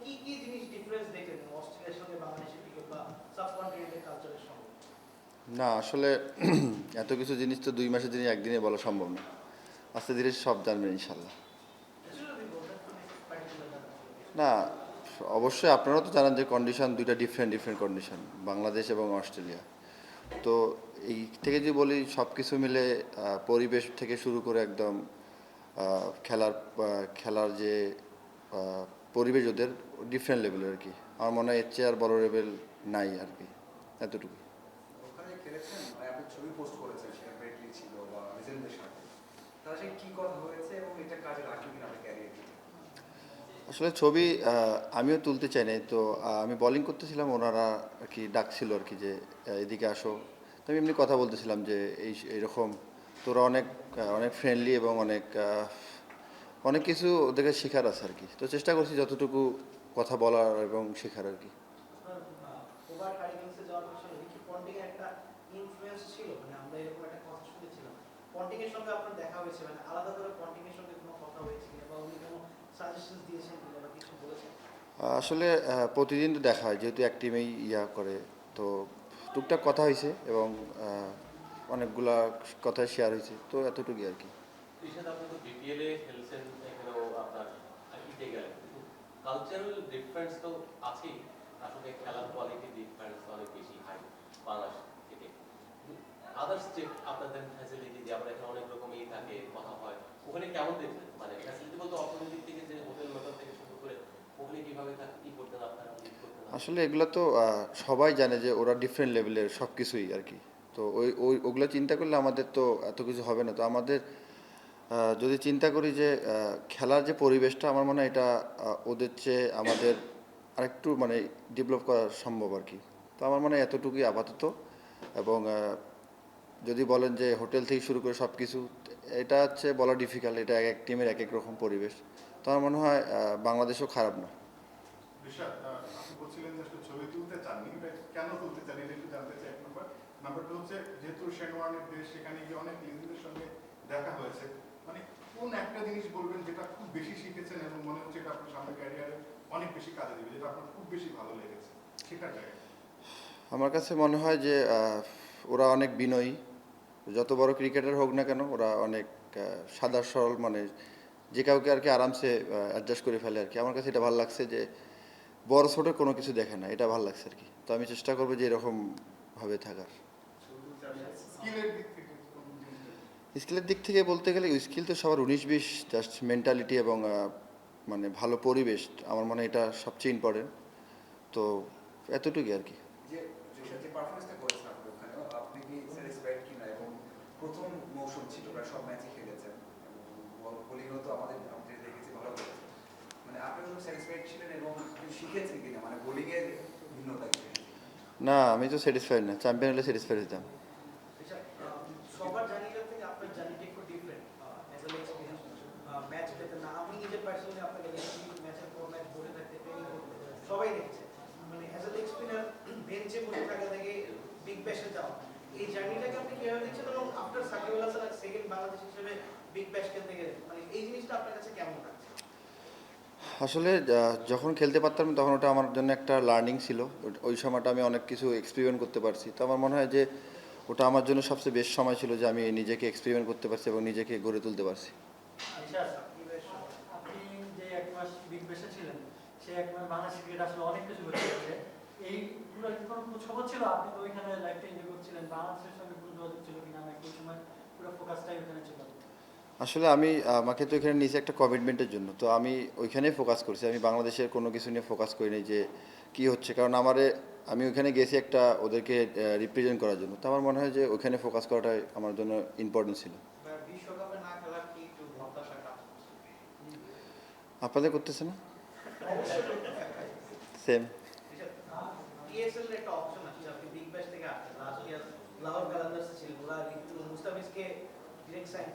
কি কি জিনিস ডিফারেন্স দেখলেন অস্ট্রেলিয়ার সঙ্গে বাংলাদেশের সাবকন্টিনেন্টাল কালচারের সঙ্গে? না, আসলে এত কিছু জিনিস তো দুই মাসের জিনিস একদিনে বলা সম্ভব না। আস্তে ধীরে সব জানবেন ইনশাল্লাহ। না, অবশ্যই আপনারাও তো জানেন যে কন্ডিশন দুইটা ডিফারেন্ট ডিফারেন্ট কন্ডিশন বাংলাদেশ এবং অস্ট্রেলিয়া। তো এই থেকে যদি বলি সব কিছু মিলে পরিবেশ থেকে শুরু করে একদম খেলার খেলার যে পরিবেশ ওদের ডিফারেন্ট লেভেলের আর কি। আমার মনে হয় এর চেয়ে আর বড় লেভেল নাই আর কি এতটুকু। মানে আসলে ছবি আমিও তুলতে চাই নাই তো আমি বলিং করতেছিলাম ওনারা আর কি ডাকছিল আর কি যে এদিকে আসো। তো আমি এমনি কথা বলতেছিলাম যে এই এরকম তোরা অনেক অনেক ফ্রেন্ডলি এবং অনেক অনেক কিছু ওদেরকে শেখার আছে আর কি। তো চেষ্টা করছি যতটুকু কথা বলার এবং শেখার আর কি। মানে মানে আসলে প্রতিদিন তো দেখা হয় যেহেতু এক টিমেই ইয়া করে তো টুকটাক কথা হয়েছে এবং অনেকগুলা কথা শেয়ার হয়েছে তো এতটুকুই আর কি। ঋষাদ আপনি তো বিপিএল এ খেলছেন এখানেও আপনার আইপিতে গেলেন কালচারাল ডিফারেন্স তো আছেই। আসলে খেলার কোয়ালিটি ডিফারেন্স অনেক বেশি হাই বাংলাদেশ থেকে। আদার স্টেট আপনাদের ফ্যাসিলিটি যে আমরা এখানে অনেক রকম ই থাকে, কথা হয়। ওখানে কেমন দেখলেন? মানে ফ্যাসিলিটি বলতে অর্থনৈতিক থেকে যে হোটেল মেটল থেকে শুরু করে ওখানে কীভাবে কি করতেন আপনারা আসলে এগুলো তো সবাই জানে যে ওরা ডিফারেন্ট লেভেলের সব কিছুই আর কি। তো ওই ওই, ওগুলো চিন্তা করলে আমাদের তো এত কিছু হবে না। তো আমাদের যদি চিন্তা করি যে খেলার যে পরিবেশটা, আমার মনে হয় এটা ওদের চেয়ে আমাদের আরেকটু মানে ডেভেলপ করা সম্ভব আর কি তো আমার মনে হয় এতটুকুই আপাতত এবং যদি বলেন যে হোটেল থেকে শুরু করে সব কিছু এটা হচ্ছে বলা ডিফিকাল্ট এটা এক এক টিমের এক এক রকম পরিবেশ। তো আমার মনে হয় বাংলাদেশও খারাপ না। দেখা হয়েছে। মানে কোন একটা জিনিস বলবেন যেটা খুব বেশি শিখেছেন এবং মনে হচ্ছে এটা আপনার সামনে ক্যারিয়ারে অনেক বেশি কাজে দেবে যেটা আপনার খুব বেশি ভালো লেগেছে শেখার জায়গায় আমার কাছে মনে হয় যে ওরা অনেক বিনয়ী। যত বড় ক্রিকেটার হোক না কেন ওরা অনেক সাদা সরল মানে যে কাউকে আর কি আরামসে অ্যাডজাস্ট করে ফেলে আর কি। আমার কাছে এটা ভালো লাগছে যে বড় ছোট কোনো কিছু দেখে না এটা ভালো লাগছে আর কি। তো আমি চেষ্টা করব যে এরকম ভাবে থাকার। স্কিলের দিক থেকে বলতে গেলে স্কিল তো সবার উনিশ বিশ জাস্ট মেন্টালিটি এবং মানে ভালো পরিবেশ আমার মনে হয় এটা সবচেয়ে ইম্পর্টেন্ট তো এতটুকুই আর কি। যে ঋষাদ যে পারফরমেন্সটা করেছেন আপনি ওখানে আপনি কি স্যাটিসফাইড কিনা? এবং প্রথম মৌসুম ছিল প্রায় সব ম্যাচই খেলেছেন। বোলিংও তো আমাদের আমাদের দেখেছি ভালো করেছেন। মানে আপনি যখন স্যাটিসফাইড ছিলেন এবং শিখেছেন কিনা? মানে বোলিংয়ের ভিন্নতা কি? না আমি তো স্যাটিসফাইড না। চ্যাম্পিয়ন হলে স্যাটিসফাইড হতাম আচ্ছা, আহ, সবার জার্নিটা থেকে আপনার জার্নিটা একটু different as a experience match পেতে না আমি নিজে পার্সোনালি আপনাকে দেখেছি ম্যাচের পর ম্যাচ বসে থাকতে সবাই দেখছে। মানে অ্যাজ এ এক্সপিরিয়েন্স বেঞ্চে বসে থাকা থেকে বিগ ব্যাশে যাওয়া এই জার্নিটাকে আপনি কীভাবে দেখছেন এবং আফটার সাকিব আল হাসান সেকেন্ড বাংলাদেশ হিসেবে বিগ ব্যাশ খেলতে গেলেন মানে এই জিনিসটা আপনার কাছে কেমন লাগছে? আসলে যখন খেলতে পারতাম তখন ওটা আমার জন্য একটা লার্নিং ছিল। ওই সময়টা আমি অনেক কিছু এক্সপেরিমেন্ট করতে পারছি। তো আমার মনে হয় যে ওটা আমার জন্য সবচেয়ে বেস্ট সময় ছিল যে আমি নিজেকে এক্সপেরিমেন্ট করতে পারছি এবং নিজেকে গড়ে তুলতে পারছি আচ্ছা আপনি যে এক মাস বেসে ছিলেন সেই এক মাস বাংলাদেশ ক্রিকেট আসলে অনেক কিছু ঘটে গেছে এই পুরো কোনো খবর ছিল, আপনি তো ওইখানে লাইফটা এনজয় করছিলেন, বাংলাদেশের সঙ্গে কোনো যোগাযোগ ছিল কিনা নাকি ওই সময় পুরো ফোকাসটাই ওখানে ছিল। আসলে আমি, আমাকে তো এখানে নিয়েছি একটা কমিটমেন্টের জন্য, তো আমি ওইখানেই ফোকাস করছি, আমি বাংলাদেশের কোনো কিছু নিয়ে ফোকাস করি নাই যে কি হচ্ছে, কারণ আমারে, আমি ওইখানে গেছি একটা ওদেরকে রিপ্রেজেন্ট করার জন্য, তো আমার মনে হয় যে ওইখানে ফোকাস করাটাই আমার জন্য ইম্পর্টেন্ট ছিল বিশ্বকাপে না খেলার কি একটু হতাশা কাজ আপনাদের করতেছে না সেম টিএসএল এর একটা অপশন আছে আপনি বিগ ব্যাশ থেকে আসছেন লাস্ট ইয়ার লাহোর কালান্দার্স ছিলেন ওরা ঋতু মুস্তাফিজকে করতেছে না?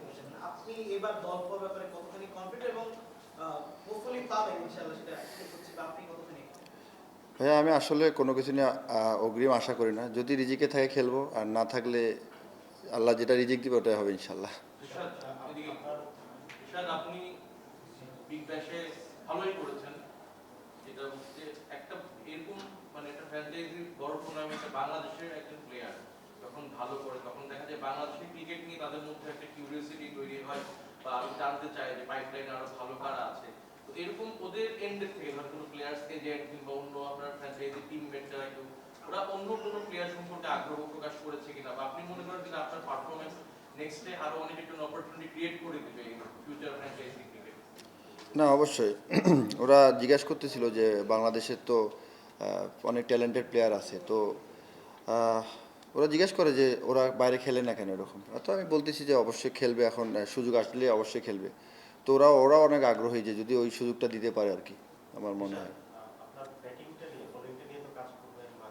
করেছেন। আপনি এবার দল ব্যাপারে কতখানি কনফিডেন্ট এবং হোপফুলি পাবেন ইনশাআল্লাহ সেটা করছি আপনি কতখানি ভাইয়া আমি আসলে কোনো কিছু নিয়ে অগ্রিম আশা করি না। যদি রিজিকে থাকে খেলব আর না থাকলে আল্লাহ যেটা রিজিক দিবে ওটাই হবে ইনশাল্লাহ আপনি ব্যাশে ভালোই করেছেন। যেটা হচ্ছে একটা এরকম মানে একটা ফ্র্যাঞ্চাইজি বড় টুর্নামেন্টে বাংলাদেশের একজন প্লেয়ার যখন ভালো করে, তখন দেখা যায় বাংলাদেশের ক্রিকেট নিয়ে তাদের মধ্যে একটা কিউরিয়াসিটি তৈরি হয় বা আমি জানতে চাই যে পাইপলাইনে আরও ভালো কারা আছে। তো এরকম ওদের এন্ডের থেকে ধর কোনো প্লেয়ার্স এজেন্ট কিংবা অন্য আপনার ফ্র্যাঞ্চাইজি টিমমেটরা কেউ ওরা অন্য কোনো প্লেয়ার সম্পর্কে আগ্রহ প্রকাশ করেছে কিনা বা আপনি মনে করেন যে আপনার পারফরমেন্স নেক্সটে আরও অনেক একটা অপরচুনিটি ক্রিয়েট করে দিবে ফিউচার ফ্র্যাঞ্চাইজি না, অবশ্যই। ওরা জিজ্ঞেস করতেছিল যে বাংলাদেশের তো অনেক ট্যালেন্টেড প্লেয়ার আছে। তো ওরা জিজ্ঞেস করে যে ওরা বাইরে খেলে না কেন এরকম। তো আমি বলতেছি যে অবশ্যই খেলবে এখন সুযোগ আসলে অবশ্যই খেলবে। তো ওরা ওরা অনেক আগ্রহী যে যদি ওই সুযোগটা দিতে পারে আর কি, আমার মনে হয় আপনার ব্যাটিংটা নিয়ে বোলিংটা নিয়ে তো কাজ করবেন বা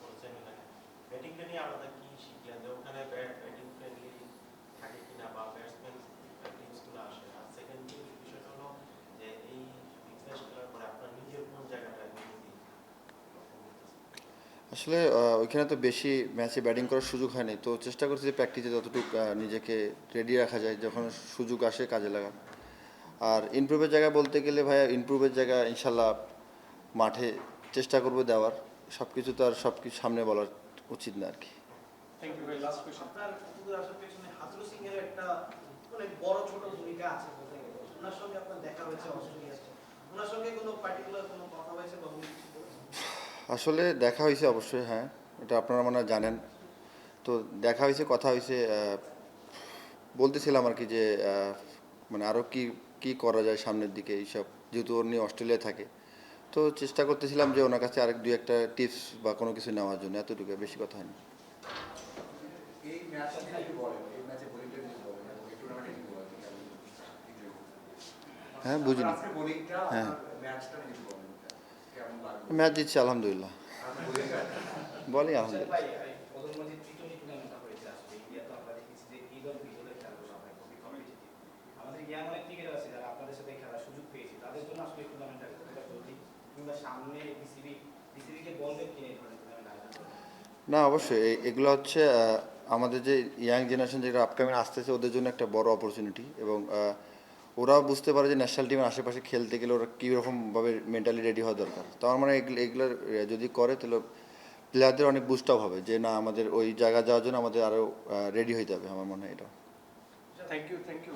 করেছেন এখানে ব্যাটিংটা নিয়ে আলাদা কি শিখলেন যে ওখানে ব্যাটিং ফ্রেন্ডলি থাকে কিনা বা ব্যাটসম্যান টিমসগুলো আসে আর সেকেন্ড বিষয়টা হলো যে এই বিজনেস খেলার পরে আপনার নিজের কোন জায়গাটা বেশি আসলে ওইখানে তো বেশি ম্যাচে ব্যাটিং করার সুযোগ হয়নি। তো চেষ্টা করছি যে প্র্যাকটিসে যতটুকু নিজেকে রেডি রাখা যায়, যখন সুযোগ আসে কাজে লাগা আর ইমপ্রুভের জায়গা বলতে গেলে ভাইয়া ইমপ্রুভের জায়গা ইনশাল্লাহ মাঠে চেষ্টা করব দেওয়ার। সব কিছু তো আর সব কিছু সামনে বলার উচিত না আর কি মানে সঙ্গে কোনো পার্টিকুলার কোনো কথা হয়েছে বা? আসলে দেখা হয়েছে অবশ্যই হ্যাঁ। এটা আপনারা মনে জানেন। তো দেখা হয়েছে কথা হয়েছে বলতেছিলাম আর কি যে মানে আরও কি কি করা যায় সামনের দিকে এইসব যেহেতু ওর নিয়ে অস্ট্রেলিয়ায় থাকে। তো চেষ্টা করতেছিলাম যে ওনার কাছে আরেক দুই একটা টিপস বা কোনো কিছু নেওয়ার জন্য এতটুকু বেশি কথা হয়নি। করছেন? হ্যাঁ বুঝিনি। হ্যাঁ। ম্যাচ জিতছি আলহামদুলিল্লাহ। বলি, আলহামদুলিল্লাহ। না, অবশ্যই এগুলো হচ্ছে আমাদের যে ইয়াং জেনারেশন যেটা আপকামিং আসতেছে, ওদের জন্য একটা বড় অপরচুনিটি এবং ওরাও বুঝতে পারে যে ন্যাশনাল টিমের আশেপাশে খেলতে গেলে ওরা কীরকমভাবে মেন্টালি রেডি হওয়া দরকার। তো আমার মানে এগুলো যদি করে তাহলে প্লেয়ারদের অনেক বুস্ট আপ হবে যে না, আমাদের ওই জায়গা যাওয়ার জন্য আমাদের আরও রেডি হইতে হবে। আমার মনে হয় এটা থ্যাংক ইউ থ্যাংক ইউ